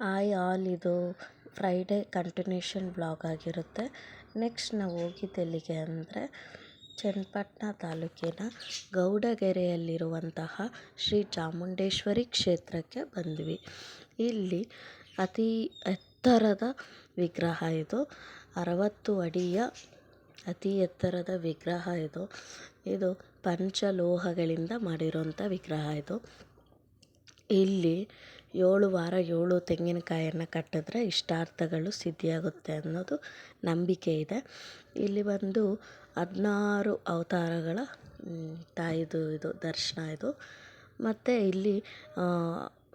Hi all ಇದು Friday continuation blog ಆಗಿರುತ್ತೆ. Next ನಾವು ಹೋಗಿದ್ದು ಎಲ್ಲಿಗೆ ಅಂದರೆ ಚನ್ನಪಟ್ಟಣ ತಾಲೂಕಿನ ಗೌಡಗೆರೆಯಲ್ಲಿರುವಂತಹ ಶ್ರೀ ಚಾಮುಂಡೇಶ್ವರಿ ಕ್ಷೇತ್ರಕ್ಕೆ ಬಂದ್ವಿ. ಇಲ್ಲಿ ಅತಿ ಎತ್ತರದ ವಿಗ್ರಹ ಇದು. ಅರವತ್ತು ಅಡಿಯ ಅತಿ ಎತ್ತರದ ವಿಗ್ರಹ ಇದು. ಇದು ಪಂಚಲೋಹಗಳಿಂದ ಮಾಡಿರುವಂಥ ವಿಗ್ರಹ ಇದು. ಇಲ್ಲಿ ಏಳು ವಾರ ಏಳು ತೆಂಗಿನಕಾಯನ್ನು ಕಟ್ಟಿದ್ರೆ ಇಷ್ಟಾರ್ಥಗಳು ಸಿದ್ಧಿಯಾಗುತ್ತೆ ಅನ್ನೋದು ನಂಬಿಕೆ ಇದೆ. ಇಲ್ಲಿ ಬಂದು ಹದಿನಾರು ಅವತಾರಗಳ ತಾಯಿದು ಇದು, ದರ್ಶನ ಇದು. ಮತ್ತು ಇಲ್ಲಿ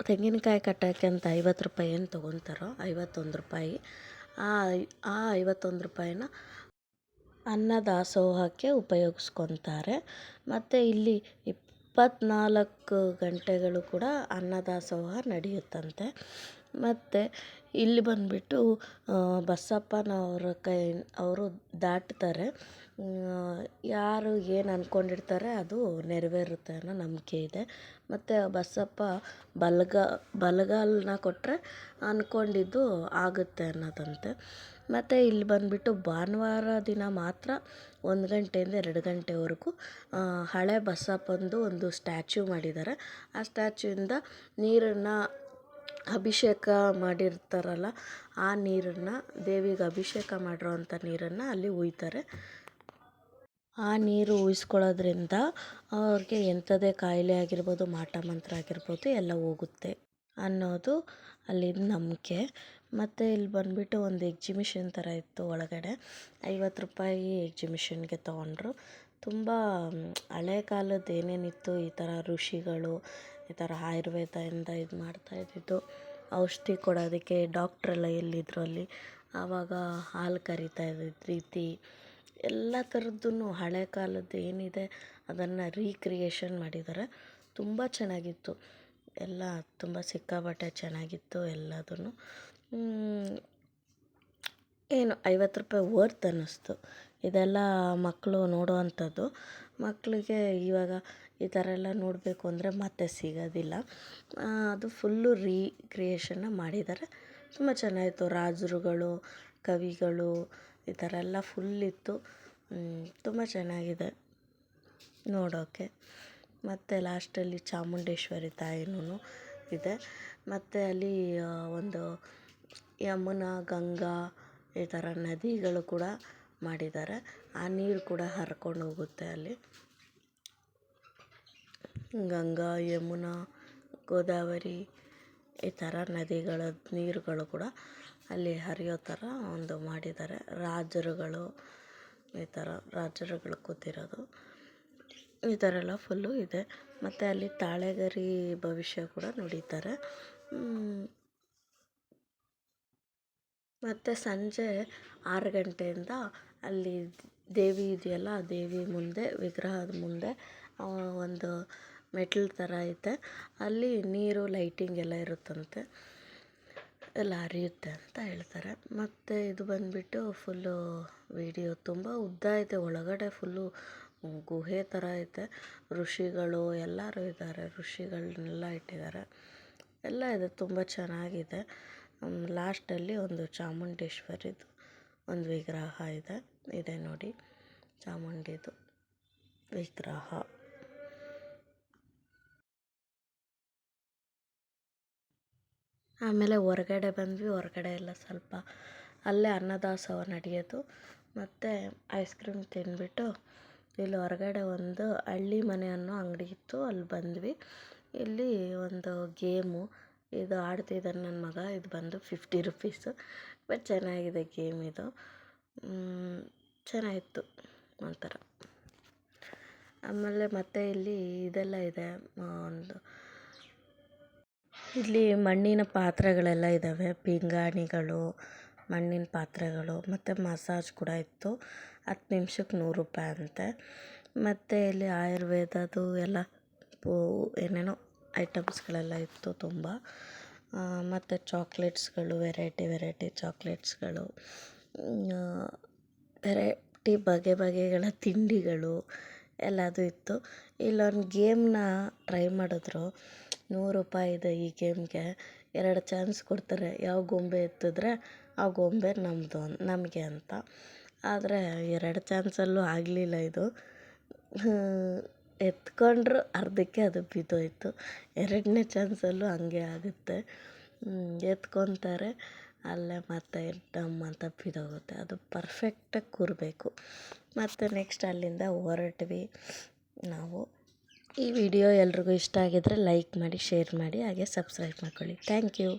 ತೆಂಗಿನಕಾಯಿ ಕಟ್ಟೋಕ್ಕೆ ಅಂತ ಐವತ್ತು ರೂಪಾಯಿ ಏನು ತೊಗೊತಾರೋ, ಐವತ್ತೊಂದು ರೂಪಾಯಿ. ಆ ಆ ಐವತ್ತೊಂದು ರೂಪಾಯಿನ ಅನ್ನದಾಸೋಹಕ್ಕೆ ಉಪಯೋಗಿಸ್ಕೊತಾರೆ. ಮತ್ತು ಇಲ್ಲಿ ಇಪ್ಪತ್ನಾಲ್ಕು ಗಂಟೆಗಳು ಕೂಡ ಅನ್ನದಾಸೋಹ ನಡೆಯುತ್ತಂತೆ. ಮತ್ತು ಇಲ್ಲಿ ಬಂದುಬಿಟ್ಟು ಬಸಪ್ಪನವರ ಕೈ, ಅವರು ದಾಟ್ತಾರೆ. ಯಾರು ಏನು ಅಂದ್ಕೊಂಡಿರ್ತಾರೆ ಅದು ನೆರವೇರುತ್ತೆ ಅನ್ನೋ ನಂಬಿಕೆ ಇದೆ. ಮತ್ತು ಬಸಪ್ಪ ಬಲಗ ಬಲಗಾಲನ್ನ ಕೊಟ್ಟರೆ ಅಂದ್ಕೊಂಡಿದ್ದು ಆಗುತ್ತೆ ಅನ್ನೋದಂತೆ. ಮತ್ತು ಇಲ್ಲಿ ಬಂದುಬಿಟ್ಟು ಭಾನುವಾರ ದಿನ ಮಾತ್ರ ಒಂದು ಗಂಟೆಯಿಂದ ಎರಡು ಗಂಟೆವರೆಗೂ ಹಳೆ ಬಸಪ್ಪಂದು ಒಂದು ಸ್ಟ್ಯಾಚ್ಯು ಮಾಡಿದ್ದಾರೆ. ಆ ಸ್ಟ್ಯಾಚ್ಯೂಯಿಂದ ನೀರನ್ನು ಅಭಿಷೇಕ ಮಾಡಿರ್ತಾರಲ್ಲ, ಆ ನೀರನ್ನು ದೇವಿಗೆ ಅಭಿಷೇಕ ಮಾಡಿರೋವಂಥ ನೀರನ್ನು ಅಲ್ಲಿ ಉಯ್ತಾರೆ. ಆ ನೀರು ಉಯಿಸ್ಕೊಳ್ಳೋದ್ರಿಂದ ಅವ್ರಿಗೆ ಎಂಥದೇ ಕಾಯಿಲೆ ಆಗಿರ್ಬೋದು, ಮಾಟ ಮಂತ್ರ ಆಗಿರ್ಬೋದು ಎಲ್ಲ ಹೋಗುತ್ತೆ ಅನ್ನೋದು ಅಲ್ಲಿನ ನಂಬಿಕೆ. ಮತ್ತು ಇಲ್ಲಿ ಬಂದುಬಿಟ್ಟು ಒಂದು ಎಕ್ಸಿಮಿಷನ್ ಥರ ಇತ್ತು ಒಳಗಡೆ. ಐವತ್ತು ರೂಪಾಯಿ ಎಕ್ಸಿಮಿಷನ್ಗೆ ತೊಗೊಂಡ್ರು. ತುಂಬ ಹಳೆ ಕಾಲದ್ದು ಏನೇನಿತ್ತು, ಈ ಥರ ಋಷಿಗಳು, ಈ ಥರ ಆಯುರ್ವೇದದಿಂದ ಇದು ಮಾಡ್ತಾ ಇದ್ದಿದ್ದು, ಔಷಧಿ ಕೊಡೋದಕ್ಕೆ ಡಾಕ್ಟ್ರೆಲ್ಲ ಎಲ್ಲಿದ್ದರು ಅಲ್ಲಿ. ಆವಾಗ ಹಾಲು ಕರಿತಾ ಇದ್ದ ರೀತಿ. ಎಲ್ಲ ಥರದ್ದು ಹಳೆ ಕಾಲದ್ದು ಏನಿದೆ, ಅದನ್ನು ರೀಕ್ರಿಯೇಷನ್ ಮಾಡಿದ್ದಾರೆ. ತುಂಬ ಚೆನ್ನಾಗಿತ್ತು. ಎಲ್ಲ ತುಂಬ ಸಿಕ್ಕಾಪಟ್ಟೆ ಚೆನ್ನಾಗಿತ್ತು ಎಲ್ಲದೂ ಏನು ಐವತ್ತು ರೂಪಾಯಿ ವರ್ತ್ ಅನ್ನಿಸ್ತು. ಇದೆಲ್ಲ ಮಕ್ಕಳು ನೋಡುವಂಥದ್ದು. ಮಕ್ಕಳಿಗೆ ಇವಾಗ ಈ ಥರ ಎಲ್ಲ ನೋಡಬೇಕು ಅಂದರೆ ಮತ್ತೆ ಸಿಗೋದಿಲ್ಲ. ಅದು ಫುಲ್ಲು ರೀಕ್ರಿಯೇಷನ್ನ ಮಾಡಿದ್ದಾರೆ. ತುಂಬ ಚೆನ್ನಾಗಿತ್ತು. ರಾಜರುಗಳು, ಕವಿಗಳು, ಈ ಥರ ಎಲ್ಲ ಫುಲ್ ಇತ್ತು. ತುಂಬ ಚೆನ್ನಾಗಿದೆ ನೋಡೋಕ್ಕೆ ಮತ್ತು ಲಾಸ್ಟಲ್ಲಿ ಚಾಮುಂಡೇಶ್ವರಿ ತಾಯಿನೂ ಇದೆ. ಮತ್ತು ಅಲ್ಲಿ ಒಂದು ಯಮುನಾ, ಗಂಗಾ ಈ ಥರ ನದಿಗಳು ಕೂಡ ಮಾಡಿದ್ದಾರೆ. ಆ ನೀರು ಕೂಡ ಹರ್ಕೊಂಡು ಹೋಗುತ್ತೆ ಅಲ್ಲಿ. ಗಂಗಾ, ಯಮುನಾ, ಗೋದಾವರಿ ಈ ಥರ ನದಿಗಳ ನೀರುಗಳು ಕೂಡ ಅಲ್ಲಿ ಹರಿಯೋ ಥರ ಒಂದು ಮಾಡಿದ್ದಾರೆ. ರಾಜರುಗಳು ಈ ಥರ ರಾಜರುಗಳು ಕೂತಿರೋದು. ಈ ಥರ ಎಲ್ಲ ಫುಲ್ಲು ಇದೆ. ಮತ್ತು ಅಲ್ಲಿ ತಾಳೆಗರಿ ಭವಿಷ್ಯ ಕೂಡ ನಡೀತಾರೆ. ಮತ್ತು ಸಂಜೆ ಆರು ಗಂಟೆಯಿಂದ ಅಲ್ಲಿ ದೇವಿ ಇದೆಯಲ್ಲ, ಆ ದೇವಿ ಮುಂದೆ, ವಿಗ್ರಹದ ಮುಂದೆ ಒಂದು ಮೆಟ್ಲು ಥರ ಐತೆ ಅಲ್ಲಿ ನೀರು, ಲೈಟಿಂಗ್ ಎಲ್ಲ ಇರುತ್ತಂತೆ. ಎಲ್ಲ ಹರಿಯುತ್ತೆ ಅಂತ ಹೇಳ್ತಾರೆ. ಮತ್ತು ಇದು ಬಂದುಬಿಟ್ಟು ಫುಲ್ಲು ವಿಡಿಯೋ ತುಂಬ ಉದ್ದ ಐತೆ ಒಳಗಡೆ ಫುಲ್ಲು ಗುಹೆ ಥರ ಐತೆ. ಋಷಿಗಳು ಎಲ್ಲರೂ ಇದ್ದಾರೆ, ಋಷಿಗಳನ್ನೆಲ್ಲ ಇಟ್ಟಿದ್ದಾರೆ. ಎಲ್ಲ ಇದೆ, ತುಂಬ ಚೆನ್ನಾಗಿದೆ. ಲಾಸ್ಟಲ್ಲಿ ಒಂದು ಚಾಮುಂಡೇಶ್ವರಿದು ಒಂದು ವಿಗ್ರಹ ಇದೆ. ಇದೆ ನೋಡಿ, ಚಾಮುಂಡಿದು ವಿಗ್ರಹ. ಆಮೇಲೆ ಹೊರಗಡೆ ಬಂದ್ವಿ, ಹೊರಗಡೆ ಎಲ್ಲ ಸ್ವಲ್ಪ ಅಲ್ಲೇ ಅನ್ನದಾಸೋಹ ನಡೆಯೋದು. ಮತ್ತು ಐಸ್ ಕ್ರೀಮ್ ತಿಂದ್ಬಿಟ್ಟು ಇಲ್ಲಿ ಹೊರಗಡೆ ಒಂದು ಹಳ್ಳಿ ಮನೆ ಅನ್ನೋ ಅಂಗಡಿ ಇತ್ತು. ಅಲ್ಲಿ ಬಂದ್ವಿ. ಇಲ್ಲಿ ಒಂದು ಗೇಮು. ಇದು ಆಡ್ತಿದ್ದಾನೆ ನನ್ನ ಮಗ. ಇದು ಬಂದು ಫಿಫ್ಟಿ ರುಪೀಸು ಬಟ್ ಚೆನ್ನಾಗಿದೆ ಗೇಮ್ ಇದು. ಚೆನ್ನಾಗಿತ್ತು ಒಂಥರ. ಆಮೇಲೆ ಮತ್ತೆ ಇಲ್ಲಿ ಇದೆಲ್ಲ ಇದೆ. ಒಂದು ಇಲ್ಲಿ ಮಣ್ಣಿನ ಪಾತ್ರೆಗಳೆಲ್ಲ ಇದ್ದಾವೆ ಪಿಂಗಾಣಿಗಳು ಮಣ್ಣಿನ ಪಾತ್ರೆಗಳು ಮತ್ತು ಮಸಾಜ್ ಕೂಡ ಇತ್ತು. ಹತ್ತು ನಿಮಿಷಕ್ಕೆ ನೂರು ರೂಪಾಯಿ ಅಂತೆ. ಮತ್ತು ಇಲ್ಲಿ ಆಯುರ್ವೇದದ್ದು ಎಲ್ಲ ಪೂ ಏನೇನೋ ಐಟಮ್ಸ್ಗಳೆಲ್ಲ ಇತ್ತು ತುಂಬ. ಮತ್ತು ಚಾಕ್ಲೇಟ್ಸ್ಗಳು, ವೆರೈಟಿ ವೆರೈಟಿ ಚಾಕ್ಲೇಟ್ಸ್ಗಳು ವೆರೈಟಿ ಬಗೆ ಬಗೆಗಳ ತಿಂಡಿಗಳು ಎಲ್ಲದೂ ಇತ್ತು. ಇಲ್ಲೊಂದು ಗೇಮನ್ನ ಟ್ರೈ ಮಾಡಿದ್ರು. ನೂರು ರೂಪಾಯಿದು ಈ ಗೇಮ್ಗೆ. ಎರಡು ಚಾನ್ಸ್ ಕೊಡ್ತಾರೆ. ಯಾವ ಗೊಂಬೆ ಎತ್ತಿದ್ರೆ ಆ ಗೊಂಬೆ ನಮ್ಮದು ನಮಗೆ ಅಂತ. ಆದರೆ ಎರಡು ಚಾನ್ಸಲ್ಲೂ ಆಗಲಿಲ್ಲ ಇದು. ಎತ್ಕೊಂಡ್ರು ಅರ್ಧಕ್ಕೆ ಅದು ಬಿದ್ದೋಯ್ತು. ಎರಡನೇ ಚಾನ್ಸಲ್ಲೂ ಹಂಗೆ ಆಗುತ್ತೆ. ಎತ್ಕೊತಾರೆ. ಅಲ್ಲೇ ಮತ್ತೆ ಡಮ್ ಅಂತ ಬಿದ್ದೋಗುತ್ತೆ. ಅದು ಪರ್ಫೆಕ್ಟಾಗಿ ಕೂರಬೇಕು. ಮತ್ತು ನೆಕ್ಸ್ಟ್ ಅಲ್ಲಿಂದ ಹೊರಟ್ವಿ ನಾವು. ಈ ವಿಡಿಯೋ ಎಲ್ರಿಗೂ ಇಷ್ಟ ಆಗಿದ್ದರೆ ಲೈಕ್ ಮಾಡಿ ಶೇರ್ ಮಾಡಿ ಹಾಗೆ ಸಬ್ಸ್ಕ್ರೈಬ್ ಮಾಡ್ಕೊಳ್ಳಿ. Thank you.